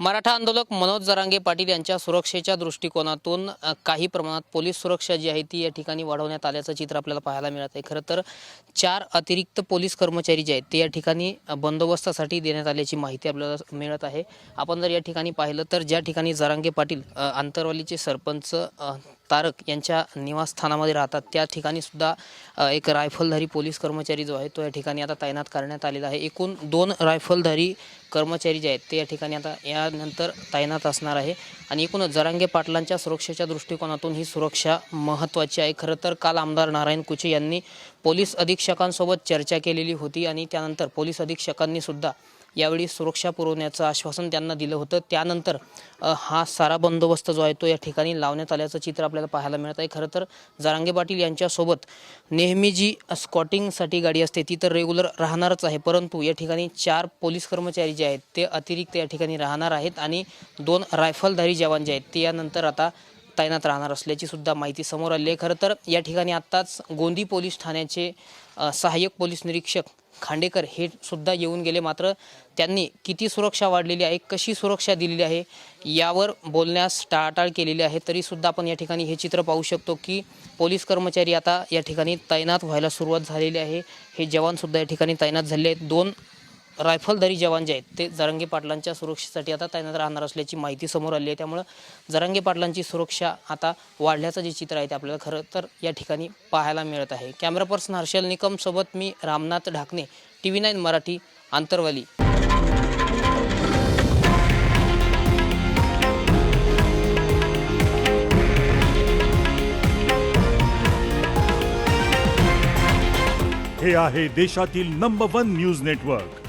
मराठा आंदोलक मनोज जरांगे पाटील यांच्या सुरक्षेच्या दृष्टिकोनातून काही प्रमाणात पोलीस सुरक्षा जी आहे ती या ठिकाणी वाढवण्यात आल्याचं चित्र आपल्याला पाहायला मिळत आहे. खरं तर चार अतिरिक्त पोलीस कर्मचारी जे आहेत ते या ठिकाणी बंदोबस्तासाठी देण्यात आल्याची माहिती आपल्याला मिळत आहे. आपण जर या ठिकाणी पाहिलं तर ज्या ठिकाणी जरांगे पाटील आंतरवालीचे सरपंच तारक यांच्या निवासस्थानामध्ये राहतात. त्या ठिकाणी सुद्धा एक रायफलधारी पोलीस कर्मचारी जो आहे तो या ठिकाणी आता तैनात करण्यात आलेला आहे. एकूण दोन रायफलधारी कर्मचारी जे आहेत ते या ठिकाणी आता यानंतर तैनात असणार आहे. आणि एकूणच जरांगे पाटलांच्या सुरक्षेच्या दृष्टिकोनातून ही सुरक्षा महत्त्वाची आहे. खरं तर काल आमदार नारायण कुचे यांनी पोलीस अधीक्षकांसोबत चर्चा केलेली होती आणि त्यानंतर पोलीस अधीक्षकांनी सुद्धा यावेळी सुरक्षा पुरवण्याचं आश्वासन त्यांना दिलं होतं. त्यानंतर हा सारा बंदोबस्त जो आहे तो या ठिकाणी लावण्यात आल्याचं चित्र आपल्याला पाहायला मिळत आहे. खरं तर जारांगे पाटील यांच्यासोबत नेहमी जी स्कॉटिंगसाठी गाडी असते ती तर रेग्युलर राहणारच आहे. परंतु या ठिकाणी चार पोलीस कर्मचारी जे आहेत ते अतिरिक्त या ठिकाणी राहणार आहेत आणि दोन रायफलधारी जवान जे आहेत ते यानंतर आता तैनात राहणार असल्याची सुद्धा माहिती समोर आली आहे. खरं तर या ठिकाणी आत्ताच गोंदी पोलीस ठाण्याचे सहाय्यक पोलीस निरीक्षक खांडेकर हे सुद्धा येऊन गेले. मात्र त्यांनी किती सुरक्षा वाढलेली आहे कशी सुरक्षा दिलेली आहे यावर बोलण्यास टाळाटाळ केलेली आहे. तरीसुद्धा आपण या ठिकाणी हे चित्र पाहू शकतो की पोलीस कर्मचारी आता या ठिकाणी तैनात व्हायला सुरुवात झालेली आहे. हे जवानसुद्धा या ठिकाणी तैनात झाले आहेत. दोन रायफलधारी जवान जे आहेत ते जरांगे पाटलांच्या सुरक्षेसाठी आता तैनात राहणार असल्याची माहिती समोर आली आहे. त्यामुळं जरांगे पाटलांची सुरक्षा आता वाढल्याचं जे चित्र आहे ते आपल्याला खरं तर या ठिकाणी पाहायला मिळत आहे. कॅमेरा पर्सन हर्षल निकमसोबत मी Ramnath Dhakne T V nine Marathi Antarwali. हे आहे देशातील नंबर वन न्यूज नेटवर्क